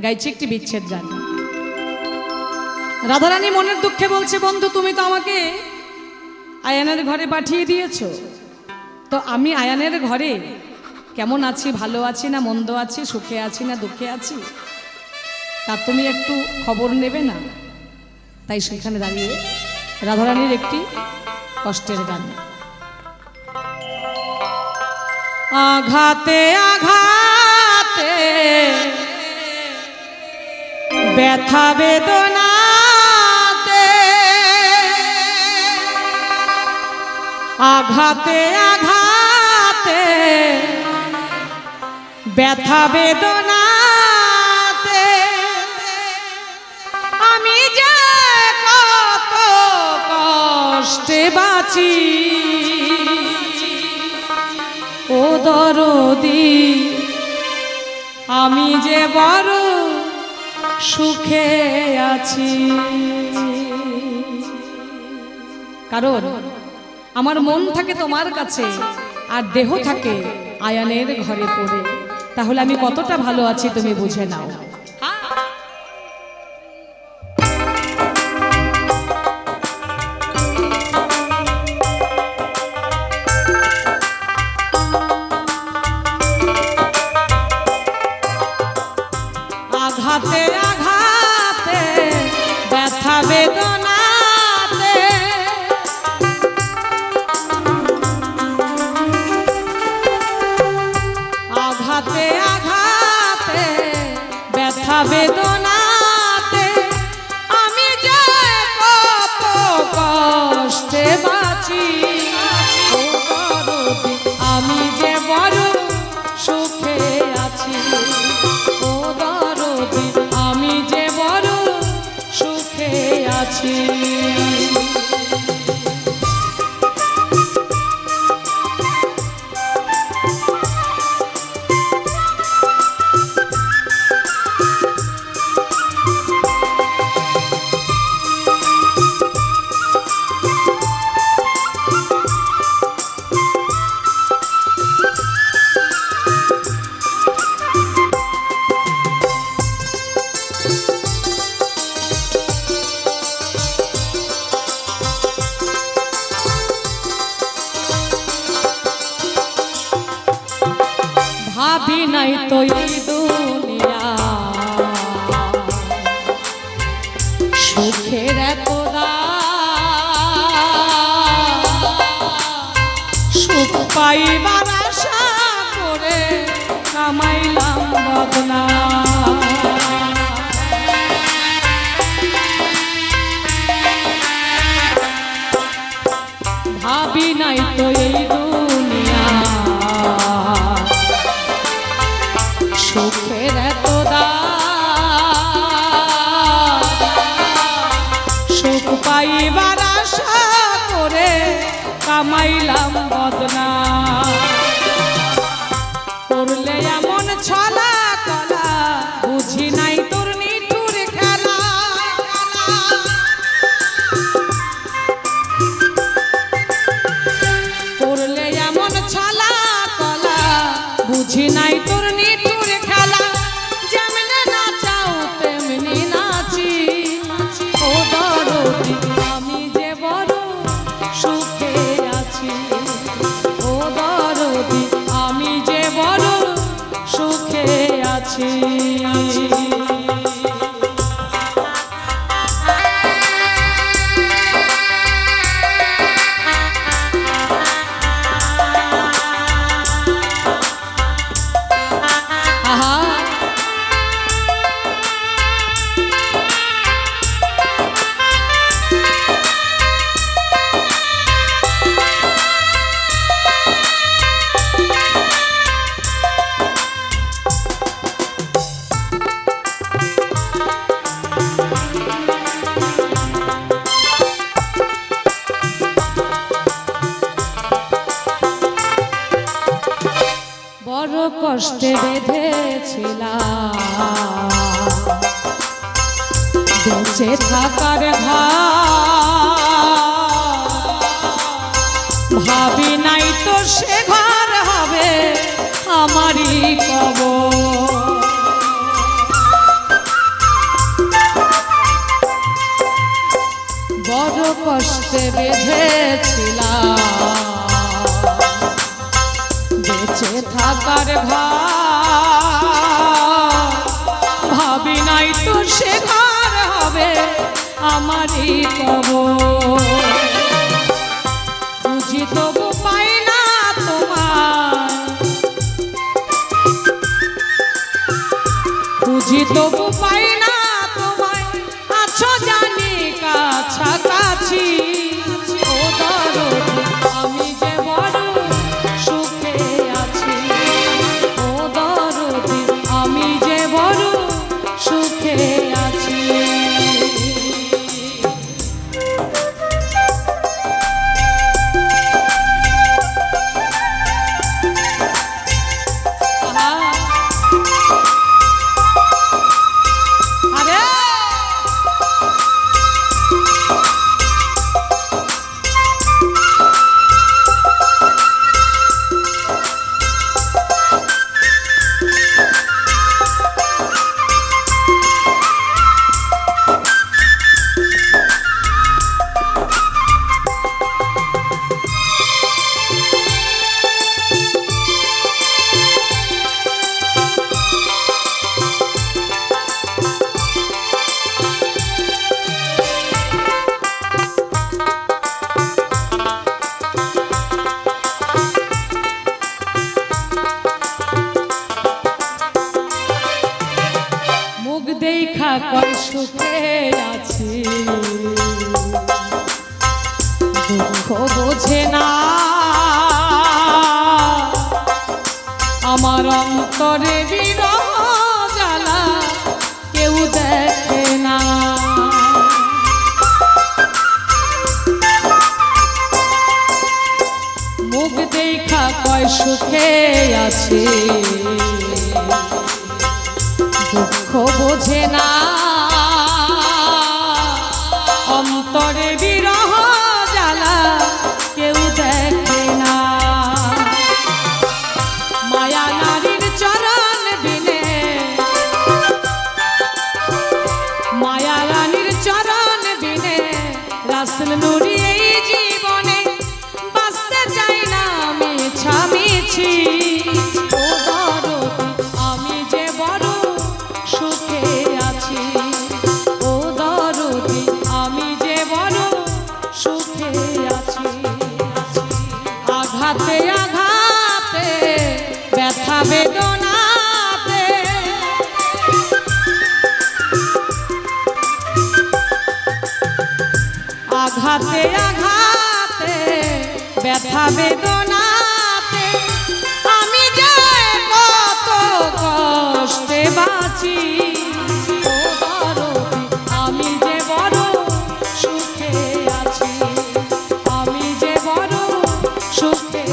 গাইছি একটি বিচ্ছেদ গান। রাধারানী মনের দুঃখে বলছে, বন্ধু, তুমি তো আমাকে আয়ানের ঘরে পাঠিয়ে দিয়েছ। তো আমি আয়ানের ঘরে কেমন আছি, ভালো আছি না মন্দ আছি, সুখে আছি না দুঃখে আছি? তা তুমি একটু খবর নেবে না? তাই সেখানে দাঁড়িয়ে রাধারানীর একটি কষ্টের গান। আঘাতে আঘাতে ব্যথা বেদনাতে। আঘাতে আঘাতে। ব্যথা বেদনাতে। আমি যে কত কষ্টে বাঁচি। ও দরদি, আমি যে বড় সুখে আছি। কারণ আমার মন থাকে তোমার কাছে, আর দেহ থাকে আয়ানের ঘরে পড়ে। তাহলে আমি কতটা ভালো আছি তুমি বুঝে নাও। সুখে আছি। আমি যে বড় সুখে আছি। নাই তো দুনিয়া। কামাইলাম বদনা। কষ্টে বেঁধেছিলাম। বেঁচে থাকার ভাবি নাই তো সে ঘর হবে আমারই কব বড় কষ্টে বেঁধেছিলাম। ভার ভাবি। নাই তো সে হবে আমারই কব বুঝি তবু পাই না তোমার বুঝি তবু কয় সুখে আছি। দুঃখ বোঝে না। আমার অন্তরে বিরহ জ্বালা কেউ দেখে না। মুখ দেখা কয়, সুখে আছে। বোঝে না। অন্তরে বিরহ জ্বালা কেউ দেখে না। মায়া নারীর চরণ বিনে। মায়া রানীর চরণ বিনে। রাসুল নুরি এই জীবনে বাঁচতে চাই না আমি ছামিছি আঘাতে আঘাতে, ব্যথা বেদনাতে, আমি যে কত কষ্টে বাঁচি আমি যে বড় সুখে আছি, আমি যে বড় সুখে